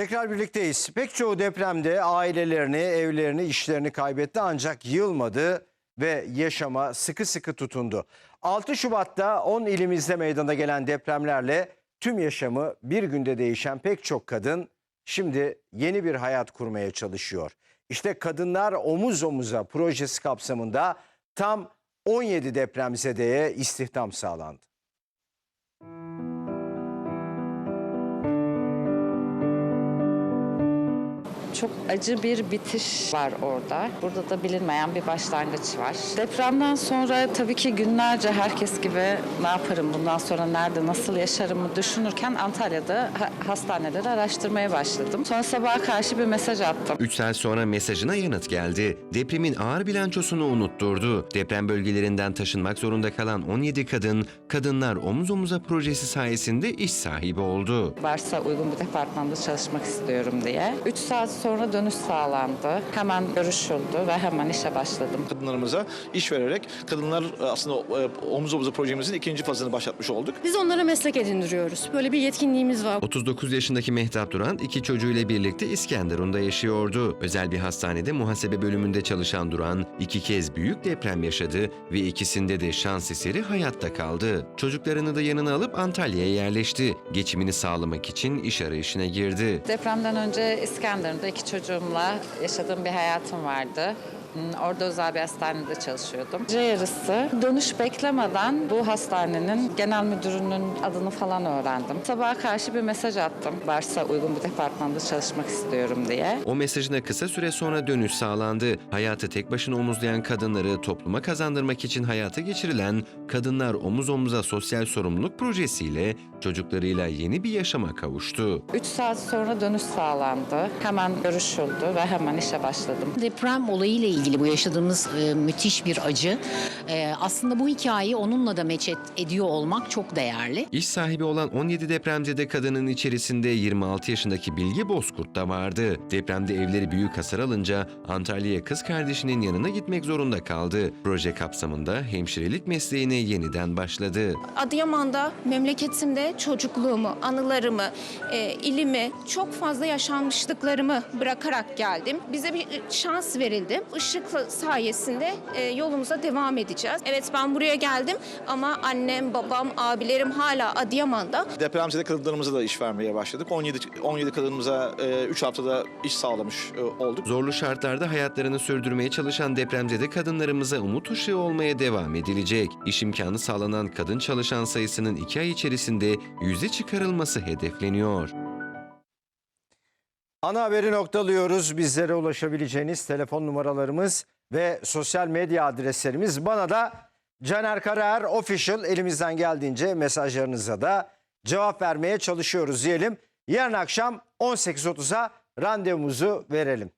Tekrar birlikteyiz. Pek çoğu depremde ailelerini, evlerini, işlerini kaybetti ancak yılmadı ve yaşama sıkı sıkı tutundu. 6 Şubat'ta 10 ilimizde meydana gelen depremlerle tüm yaşamı bir günde değişen pek çok kadın şimdi yeni bir hayat kurmaya çalışıyor. İşte Kadınlar Omuz Omuza projesi kapsamında tam 17 depremzedeye istihdam sağlandı. Çok acı bir bitiş var orada. Burada da bilinmeyen bir başlangıç var. Depremden sonra tabii ki günlerce herkes gibi ne yaparım, bundan sonra nerede, nasıl yaşarımı düşünürken Antalya'da ha- hastaneleri araştırmaya başladım. Sonra sabaha karşı bir mesaj attım. 3 saat sonra mesajına yanıt geldi. Depremin ağır bilançosunu unutturdu. Deprem bölgelerinden taşınmak zorunda kalan 17 kadın, Kadınlar Omuz Omuza projesi sayesinde iş sahibi oldu. Varsa uygun bir departmanda çalışmak istiyorum diye. 3 saat sonra dönüş sağlandı. Hemen görüşüldü ve hemen işe başladım. kadınlarımıza iş vererek kadınlar e, aslında e, omuz omuza projemizin ikinci fazını başlatmış olduk. Biz onlara meslek edindiriyoruz. Böyle bir yetkinliğimiz var. 39 yaşındaki Mehtap Duran iki çocuğuyla birlikte İskenderun'da yaşıyordu. Özel bir hastanede muhasebe bölümünde çalışan Duran iki kez büyük deprem yaşadı ve ikisinde de şans eseri hayatta kaldı. Çocuklarını da yanına alıp Antalya'ya yerleşti. Geçimini sağlamak için iş arayışına girdi. Depremden önce İskenderun'da iki çocuğumla yaşadığım bir hayatım vardı. Hmm, Orada özel bir hastanede çalışıyordum. Gece yarısı dönüş beklemeden bu hastanenin genel müdürünün adını falan öğrendim. Sabaha karşı bir mesaj attım. Varsa uygun bir departmanda çalışmak istiyorum diye. O mesajına kısa süre sonra dönüş sağlandı. Hayatı tek başına omuzlayan kadınları topluma kazandırmak için hayata geçirilen Kadınlar Omuz Omuza Sosyal Sorumluluk projesiyle çocuklarıyla yeni bir yaşama kavuştu. 3 saat sonra dönüş sağlandı. Hemen görüşüldü ve hemen işe başladım. Deprem olayıyla ilgili bu yaşadığımız e, müthiş bir acı. E, aslında bu hikayeyi onunla da meç et- ediyor olmak çok değerli. İş sahibi olan 17 depremzede kadının içerisinde 26 yaşındaki Bilge Bozkurt da vardı. Depremde evleri büyük hasar alınca Antalya'ya kız kardeşinin yanına gitmek zorunda kaldı. Proje kapsamında hemşirelik mesleğine yeniden başladı. Adıyaman'da memleketimde çocukluğumu, anılarımı, e, ilimi, çok fazla yaşanmışlıklarımı bırakarak geldim. Bize bir şans verildi. Işık sayesinde e, yolumuza devam edeceğiz. Evet ben buraya geldim ama annem, babam, abilerim hala Adıyaman'da. Depremzede kadınlarımıza da iş vermeye başladık. 17 17 kadınımıza 3 haftada iş sağlamış e, olduk. Zorlu şartlarda hayatlarını sürdürmeye çalışan depremzede kadınlarımıza umut ışığı olmaya devam edilecek. İş imkanı sağlanan kadın çalışan sayısının 2 ay içerisinde yüze çıkarılması hedefleniyor. Ana haberi noktalıyoruz. Bizlere ulaşabileceğiniz telefon numaralarımız ve sosyal medya adreslerimiz. Bana da Caner Karaer Official elimizden geldiğince mesajlarınıza da cevap vermeye çalışıyoruz diyelim. Yarın akşam 18.30'a randevumuzu verelim.